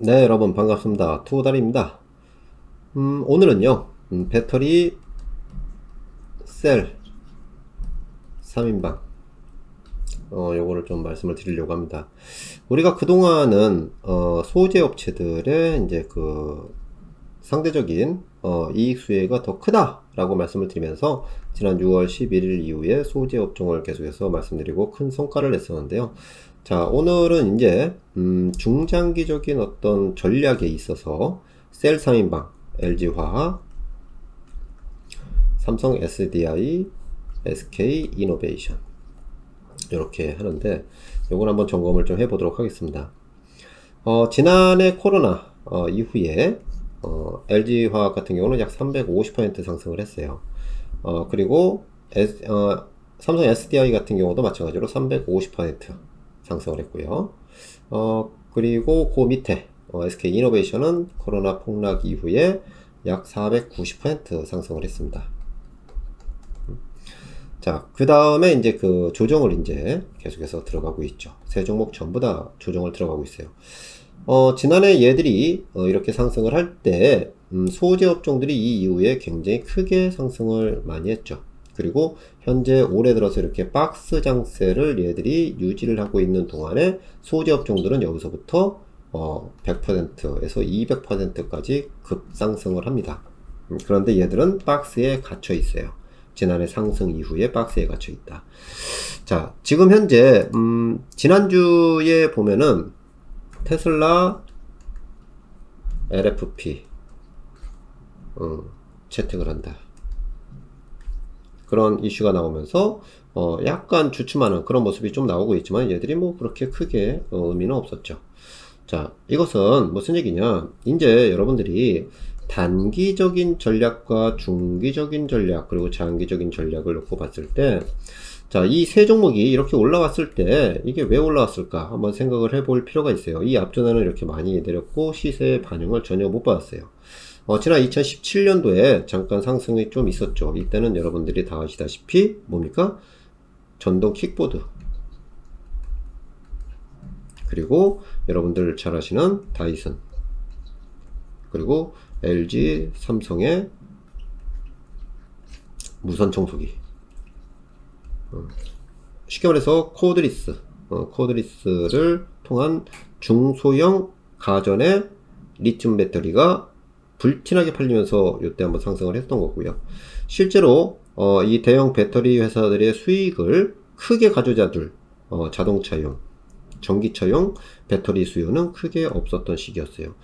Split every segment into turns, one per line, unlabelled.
네, 여러분 반갑습니다. 투다리입니다. 음, 오늘은요, 음, 배터리 셀 3인방, 어, 요거를 좀 말씀을 드리려고 합니다. 우리가 그동안은, 어, 소재 업체들의 이제 그 상대적인, 어, 이익 수혜가 더 크다 라고 말씀을 드리면서 지난 6월 11일 이후에 소재 업종을 계속해서 말씀드리고 큰 성과를 냈었는데요. 자, 오늘은 이제, 음, 중장기적인 어떤 전략에 있어서 셀 3인방, LG화학, 삼성 SDI, SK 이노베이션. 이렇게 하는데, 요걸 한번 점검을 좀 해보도록 하겠습니다. 어, 지난해 코로나 어, 이후에 어, LG화학 같은 경우는 약 350% 상승을 했어요. 어, 그리고 S, 어, 삼성 SDI 같은 경우도 마찬가지로 350% 상승을 했고요. 어, 그리고 그 밑에 어, SK 이노베이션은 코로나 폭락 이후에 약 490% 상승을 했습니다. 자, 그 다음에 이제 그 조정을 이제 계속해서 들어가고 있죠. 세 종목 전부 다 조정을 들어가고 있어요. 어, 지난해 얘들이 어, 이렇게 상승을 할 때, 음, 소재 업종들이 이 이후에 굉장히 크게 상승을 많이 했죠. 그리고 현재 올해 들어서 이렇게 박스 장세를 얘들이 유지를 하고 있는 동안에 소재 업종들은 여기서부터 어, 100%에서 200%까지 급상승을 합니다. 음, 그런데 얘들은 박스에 갇혀 있어요. 지난해 상승 이후에 박스에 갇혀 있다. 자, 지금 현재 음, 지난주에 보면은 테슬라 LFP 어, 채택을 한다. 그런 이슈가 나오면서 어, 약간 주춤하는 그런 모습이 좀 나오고 있지만 얘들이 뭐 그렇게 크게 어, 의미는 없었죠. 자, 이것은 무슨 얘기냐? 이제 여러분들이 단기적인 전략과 중기적인 전략 그리고 장기적인 전략을 놓고 봤을 때 자, 이 세 종목이 이렇게 올라왔을 때 이게 왜 올라왔을까 한번 생각을 해볼 필요가 있어요. 이 앞전에는 이렇게 많이 내렸고 시세의 반영을 전혀 못 받았어요. 어, 지난 2017년도에 잠깐 상승이 좀 있었죠. 이때는 여러분들이 다 아시다시피 뭡니까? 전동 킥보드 그리고 여러분들 잘 아시는 다이슨 그리고 LG 삼성의 무선 청소기 어, 쉽게 말해서 코드리스 어, 코드리스를 통한 중소형 가전의 리튬 배터리가 불티나게 팔리면서 이때 한번 상승을 했던 거고요. 실제로 어, 이 대형 배터리 회사들의 수익을 크게 가져다줄 어, 자동차용, 전기차용 배터리 수요는 크게 없었던 시기였어요.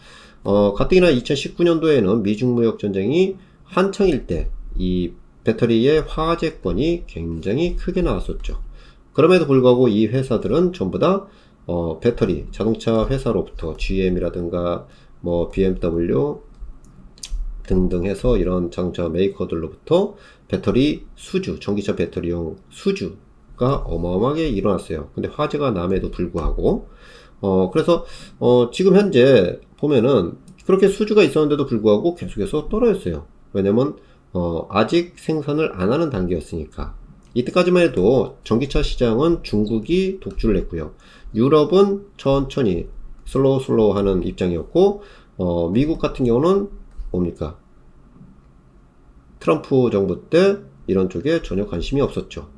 어, 가뜩이나 2019년도에는 미중 무역 전쟁이 한창일 때 이 배터리의 화재권이 굉장히 크게 나왔었죠. 그럼에도 불구하고 이 회사들은 전부 다 어, 배터리 자동차 회사로부터 GM이라든가 뭐 BMW 등등 해서 이런 자동차 메이커들로부터 배터리 수주, 전기차 배터리용 수주가 어마어마하게 일어났어요. 근데 화재가 남에도 불구하고 어 그래서 어 지금 현재 보면은 그렇게 수주가 있었는데도 불구하고 계속해서 떨어졌어요. 왜냐면 어 아직 생산을 안 하는 단계였으니까. 이때까지만 해도 전기차 시장은 중국이 독주를 했고요. 유럽은 천천히 슬로우 슬로우 하는 입장이었고 어 미국 같은 경우는 뭡니까? 트럼프 정부 때 이런 쪽에 전혀 관심이 없었죠.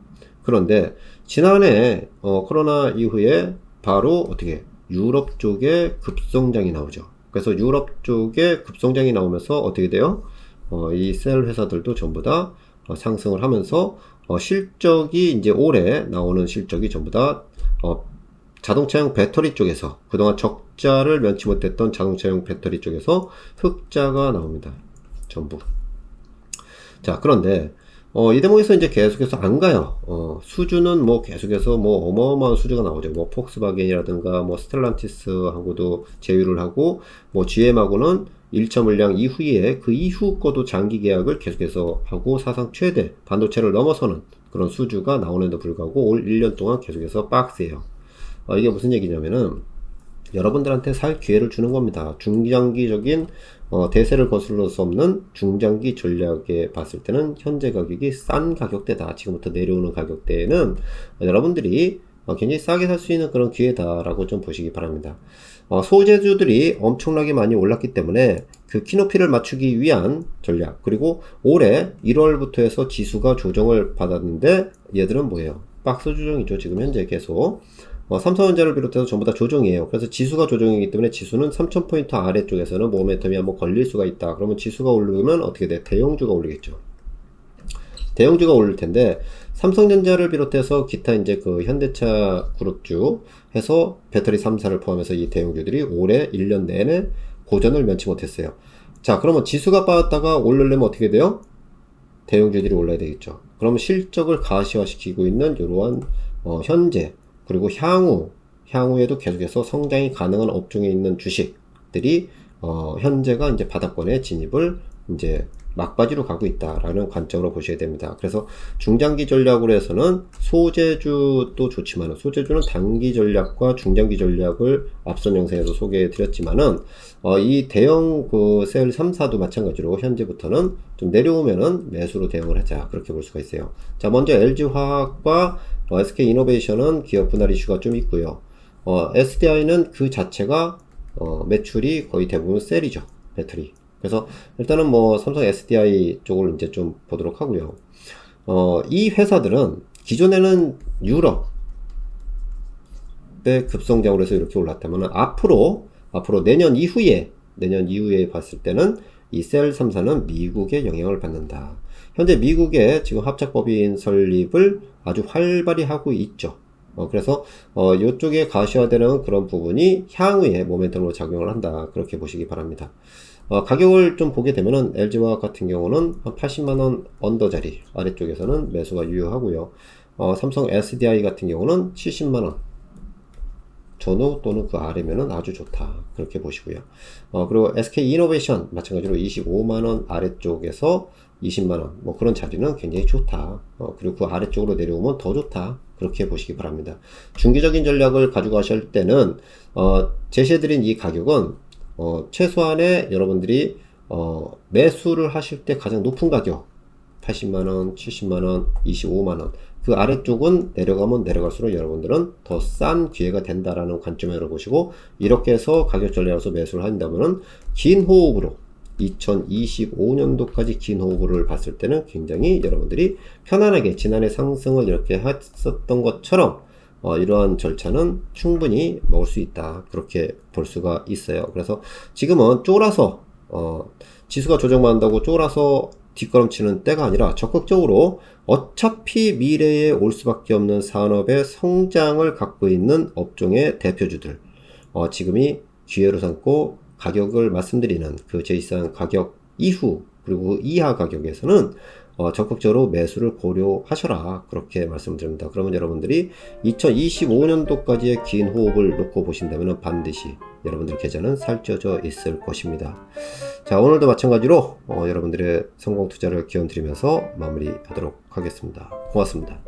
그런데 지난해 어, 코로나 이후에 바로 어떻게 유럽 쪽에 급성장이 나오죠. 그래서 유럽 쪽에 급성장이 나오면서 어떻게 돼요? 어, 이 셀 회사들도 전부 다 어, 상승을 하면서 어, 실적이 이제 올해 나오는 실적이 전부 다 어, 자동차용 배터리 쪽에서 그동안 적자를 면치 못했던 자동차용 배터리 쪽에서 흑자가 나옵니다. 전부. 자, 그런데 어, 이 대목에서 이제 계속해서 안 가요. 어, 수주는 뭐 계속해서 뭐 어마어마한 수주가 나오죠. 뭐 폭스바겐이라든가 뭐 스텔란티스하고도 제휴를 하고 뭐 GM하고는 1차 물량 이후에 그 이후 거도 장기 계약을 계속해서 하고 사상 최대 반도체를 넘어서는 그런 수주가 나오는데도 불구하고 올 1년 동안 계속해서 박스예요. 어, 이게 무슨 얘기냐면은 여러분들한테 살 기회를 주는 겁니다. 중장기적인 어, 대세를 거슬러 수 없는 중장기 전략에 봤을 때는 현재 가격이 싼 가격대다. 지금부터 내려오는 가격대에는 여러분들이 어, 굉장히 싸게 살 수 있는 그런 기회다라고 좀 보시기 바랍니다. 어, 소재주들이 엄청나게 많이 올랐기 때문에 그 키높이를 맞추기 위한 전략 그리고 올해 1월부터 해서 지수가 조정을 받았는데 얘들은 뭐예요? 박스 조정이죠. 지금 현재 계속 어, 삼성전자를 비롯해서 전부 다 조정이에요. 그래서 지수가 조정이기 때문에 지수는 3000포인트 아래쪽에서는 모멘텀이 한번 걸릴 수가 있다. 그러면 지수가 오르면 어떻게 돼? 대형주가 올리겠죠. 대형주가 오를 텐데 삼성전자를 비롯해서 기타 이제 그 현대차 그룹주 해서 배터리 3사를 포함해서 이 대형주들이 올해 1년 내내 고전을 면치 못했어요. 자, 그러면 지수가 빠졌다가 오르려면 어떻게 돼요? 대형주들이 올라야 되겠죠. 그러면 실적을 가시화시키고 있는 이러한 어, 현재 그리고 향후 향후에도 계속해서 성장이 가능한 업종에 있는 주식들이 어, 현재가 이제 바닥권에 진입을 이제 막바지로 가고 있다라는 관점으로 보셔야 됩니다. 그래서 중장기 전략으로 해서는 소재주도 좋지만 소재주는 단기 전략과 중장기 전략을 앞선 영상에서 소개해 드렸지만은 어, 이 대형 그셀 3사도 마찬가지로 현재부터는 좀 내려오면은 매수로 대응을 하자 그렇게 볼 수가 있어요. 자 먼저 LG화학과 어, SK이노베이션은 기업 분할 이슈가 좀 있고요. 어, SDI는 그 자체가 어, 매출이 거의 대부분 셀이죠 배터리. 그래서 일단은 뭐 삼성 SDI 쪽을 이제 좀 보도록 하고요. 어, 이 회사들은 기존에는 유럽 의 급성장으로 해서 이렇게 올랐다면 앞으로 앞으로 내년 이후에 내년 이후에 봤을 때는 이 셀 3사는 미국의 영향을 받는다. 현재 미국의 지금 합작법인 설립을 아주 활발히 하고 있죠. 어, 그래서 어, 이쪽에 가시화되는 그런 부분이 향후에 모멘텀으로 작용을 한다. 그렇게 보시기 바랍니다. 어, 가격을 좀 보게 되면은 LG화학 같은 경우는 한 80만원 언더짜리 아래쪽에서는 매수가 유효하고요. 어, 삼성 SDI 같은 경우는 70만원 전후 또는 그 아래면은 아주 좋다. 그렇게 보시고요. 어, 그리고 SK 이노베이션 마찬가지로 25만원 아래쪽에서 20만원 뭐 그런 자리는 굉장히 좋다. 어, 그리고 그 아래쪽으로 내려오면 더 좋다. 그렇게 보시기 바랍니다. 중기적인 전략을 가지고 가실 때는 어, 제시해드린 이 가격은 어, 최소한의 여러분들이 어, 매수를 하실 때 가장 높은 가격 80만원, 70만원, 25만원 그 아래쪽은 내려가면 내려갈수록 여러분들은 더 싼 기회가 된다라는 관점으로 보시고 이렇게 해서 가격 전략에서 매수를 한다면은 긴 호흡으로 2025년도까지 긴 호흡을 봤을 때는 굉장히 여러분들이 편안하게 지난해 상승을 이렇게 했었던 것처럼 어, 이러한 절차는 충분히 먹을 수 있다. 그렇게 볼 수가 있어요. 그래서 지금은 쫄아서, 어, 지수가 조정받는다고 쫄아서 뒷걸음치는 때가 아니라 적극적으로 어차피 미래에 올 수밖에 없는 산업의 성장을 갖고 있는 업종의 대표주들, 어, 지금이 기회로 삼고 가격을 말씀드리는 그 제이산 가격 이후 그리고 이하 가격에서는 어, 적극적으로 매수를 고려하셔라. 그렇게 말씀드립니다. 그러면 여러분들이 2025년도까지의 긴 호흡을 놓고 보신다면 반드시 여러분들 계좌는 살쪄져 있을 것입니다. 자, 오늘도 마찬가지로 어, 여러분들의 성공 투자를 기원 드리면서 마무리하도록 하겠습니다. 고맙습니다.